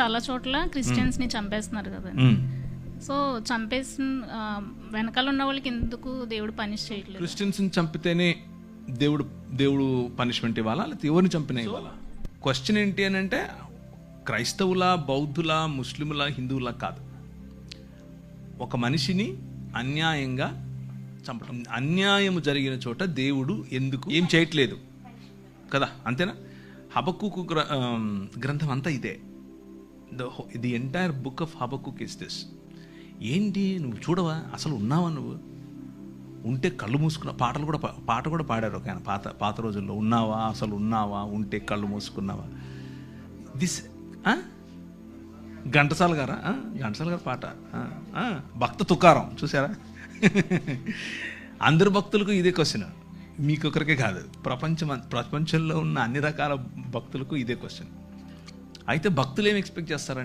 చాలా చోట్ల క్రిస్టియన్స్ని చంపేస్తున్నారు కదా. సో చంపేసిన వెనకాల ఉన్న వాళ్ళకి ఎందుకు దేవుడు పనిష్ చేయట్లేదు? క్రిస్టియన్స్ని చంపితేనే దేవుడు దేవుడు పనిష్మెంట్ ఇవ్వాలా? లేకపోతే ఎవరిని చంపినా ఇవ్వాలా? క్వశ్చన్ ఏంటి అని అంటే క్రైస్తవుల బౌద్ధుల ముస్లిముల హిందువుల కాదు. ఒక మనిషిని అన్యాయంగా చంపడం అన్యాయం జరిగిన చోట దేవుడు ఎందుకు ఏం చేయట్లేదు? కదా అంతేనా? ఆమ్, గ్రంథం అంతా ఇదే. The the entire book of Habakkuk is this ఏంటి నువ్వు చూడవా? అసలు ఉన్నావా నువ్వు? ఉంటే కళ్ళు మూసుకున్న పాటలు కూడా పాట కూడా పాడారు ఒక ఆయన పాత పాత రోజుల్లో. ఉన్నావా? అసలు ఉన్నావా? ఉంటే కళ్ళు మూసుకున్నావా? దిస్ ఘంటసాల గారా? ఘంటసాల గారు పాట. భక్త తుకారం. చూసారా అందరు భక్తులకు ఇదే క్వశ్చన్ మీకొకరికే కాదు. ప్రపంచం ప్రపంచంలో ఉన్న అన్ని రకాల భక్తులకు ఇదే క్వశ్చన్ అయితే భక్తులు ఏం ఎక్స్పెక్ట్ చేస్తారంటే